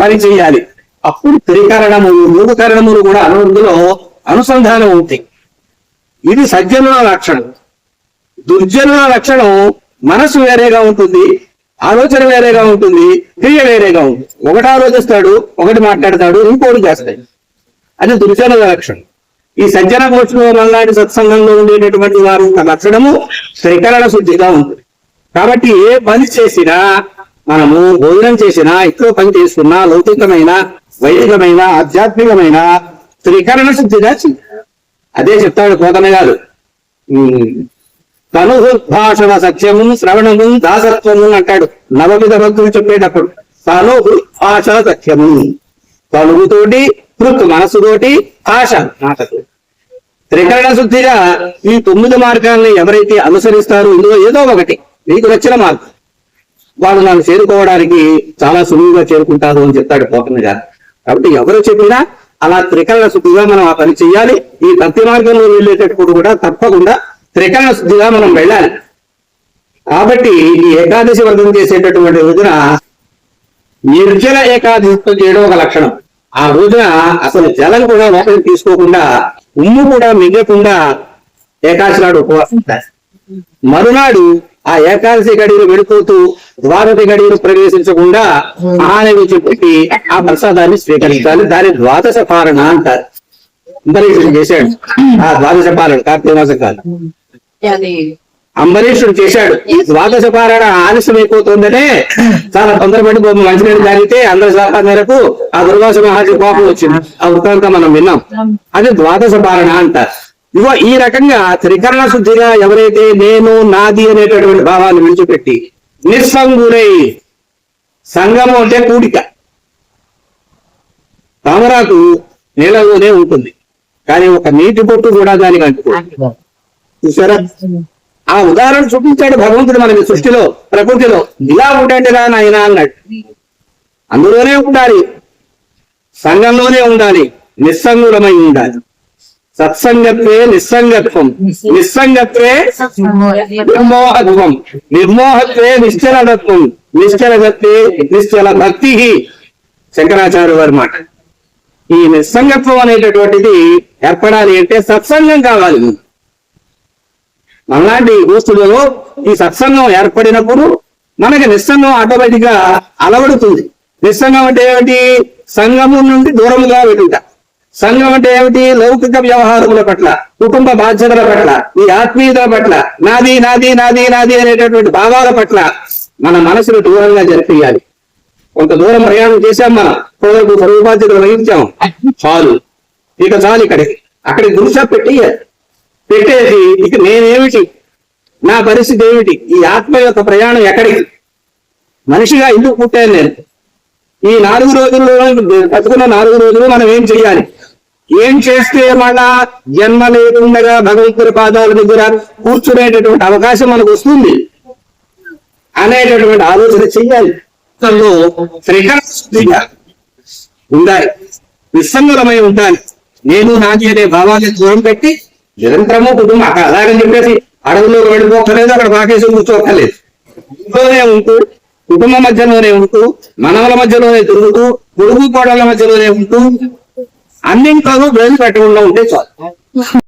పని చేయాలి. అప్పుడు త్రికరణములు మూడు కరణములు కూడా అందులో అనుసంధానం ఉంటాయి ఇది సజ్జనుల లక్షణం. దుర్జనుల లక్షణం మనసు వేరేగా ఉంటుంది ఆలోచన వేరేగా ఉంటుంది క్రియ వేరేగా ఉంటుంది. ఒకటి ఆలోచిస్తాడు ఒకటి మాట్లాడతాడు ఇంకోటి చేస్తాడు. అది దుర్జనుల లక్షణం. ఈ సజ్జన కోచు మనలాంటి సత్సంగంలో ఉండేటటువంటి వారి యొక్క లక్షణము త్రికరణ శుద్ధిగా ఉంటుంది. కాబట్టి ఏ పని చేసినా మనము భోజనం చేసినా ఎక్కువ పని చేసుకున్నా లౌకికమైన వైదికమైన ఆధ్యాత్మికమైన త్రికరణ శుద్ధి దాచి. అదే చెప్తాడు కోతన గారు. తను భాషణ సత్యము శ్రవణము దాసత్వము అంటాడు. నవవిధ భక్తులు చెప్పేటప్పుడు తను భాష సత్యము. తనుగుతోటి హృత్ మనసుతోటి భాష నాటకు త్రికరణ శుద్ధిగా ఈ తొమ్మిది మార్గాల్ని ఎవరైతే అనుసరిస్తారో ఇందులో ఏదో ఒకటి. మీకు నచ్చిన మార్గం. వాళ్ళు నన్ను చేరుకోవడానికి చాలా సులువుగా చేరుకుంటారు అని చెప్తాడు పోతన్న గారు. కాబట్టి ఎవరు చెప్పినా అలా త్రికరణ శుద్ధిగా మనం ఆ పని చేయాలి ఈ భక్తి మార్గంలో వెళ్ళేటప్పుడు కూడా తప్పకుండా త్రికరణ శుద్ధిగా మనం వెళ్ళాలి. కాబట్టి ఈ ఏకాదశి వ్రతం చేసేటటువంటి రోజున నిర్జల ఏకాదశితో చేయడం ఒక లక్షణం. ఆ రోజున అసలు జలం కూడా లోపలికి తీసుకోకుండా ఉమ్ము కూడా మిగకుండా ఏకాశి నాడు ఉపవాసం మరునాడు ఆ ఏకాదశి గడియలు వెళ్ళిపోతూ ద్వాదశి గడియలు ప్రవేశించకుండా మహానైవేద్యం పెట్టి ఆ ప్రసాదాన్ని స్వీకరించాలి. దాని ద్వాదశ పాలన అంటారు. అంబరీషుడు చేశాడు. ఆ ద్వాదశ పాలన కార్తీక మాసం కాదు అంబరీషుడు చేశాడు. ద్వాదశ పాలన ఆలస్యం అయిపోతుందనే చాలా తొందరపడి మంచినీళ్ళు తాగితే అందరి సలహా మేరకు ఆ దుర్వాస మహాజీ కోపం వచ్చింది. ఆ వృత్తాంతం మనం విన్నాం. అది ద్వాదశ పాలన అంటారు. ఇగో ఈ రకంగా త్రికరణ శుద్ధిగా ఎవరైతే నేను నాది అనేటటువంటి భావాన్ని విడిచిపెట్టి నిస్సంగురై సంగము అంటే కూడిక. తామరాకు నీళ్ళలోనే ఉంటుంది. కానీ ఒక నీటి పొట్టు కూడా దానికి అంటుకోదు. చూసారా? ఆ ఉదాహరణ చూపించాడు భగవంతుడు మనకి సృష్టిలో ప్రకృతిలో. ఇలా ఉండండి నాయన అన్నాడు. అందులోనే ఉండాలి. సంఘంలోనే ఉండాలి. నిస్సంగులమై ఉండాలి. సత్సంగత్వే నిస్సంగత్వం. నిస్సంగత్వే. నిర్మోహత్వం. నిర్మోహత్వే నిశ్చలతత్వం నిశ్చలతత్వే నిశ్చల భక్తి శంకరాచార్య వారి మాట. ఈ నిస్సంగత్వం అనేటటువంటిది ఏర్పడాలి అంటే సత్సంగం కావాలి. మనలాంటి దోస్తులలో ఈ సత్సంగం ఏర్పడినప్పుడు మనకి నిస్సంగం ఆటోమేటిక్గా అలవడుతుంది. నిస్సంగం అంటే ఏమిటి? సంఘము నుండి దూరముగా వెళ్తుంట సంఘం అంటే ఏమిటి? లౌకిక వ్యవహారముల పట్ల కుటుంబ బాధ్యతల పట్ల ఈ ఆత్మీయతల పట్ల నాది నాది నాది నాది అనేటటువంటి భావాల పట్ల మన మనసును దూరంగా జరిపేయాలి. కొంత దూరం ప్రయాణం చేశాం మనం. కొందరు సర్వ బాధ్యతలు వహించాం. చాలు. ఇక చాలు ఇక్కడికి అక్కడికి గురుసా పెట్టేయాలి. పెట్టేసి ఇక నేనేమిటి? నా పరిస్థితి ఏమిటి? ఈ ఆత్మ యొక్క ప్రయాణం ఎక్కడికి? మనిషిగా ఎందుకు పుట్టాను నేను? ఈ నాలుగు రోజుల్లో బతుకున్న నాలుగు రోజులు మనం ఏం చెయ్యాలి ఏం చేస్తే మళ్ళా జన్మ లేకుండా భగవంతుడి పాదాల దగ్గర కూర్చునేటటువంటి అవకాశం మనకు వస్తుంది అనేటటువంటి ఆలోచన చెయ్యాలి. దానిలో త్రికరణ ఉండాలి. నిస్సంగులమై ఉండాలి. నేను నాది అనే భావాన్ని దూరం పెట్టి నిరంతరము కుటుంబం అక్కడ అలాగని చెప్పేసి అడవుల్లో వెళ్ళిపోకలేదు అక్కడ పాకేసి కూర్చోక్కర్లేదు ఇంట్లోనే ఉంటూ కుటుంబ మధ్యలోనే ఉంటూ మనవల మధ్యలోనే తిరుగుతూ పొడుగు కోడల మధ్యలోనే ఉంటూ అన్నింటిలోనూ వేలు పెట్టకుండా ఉంటే చాలు.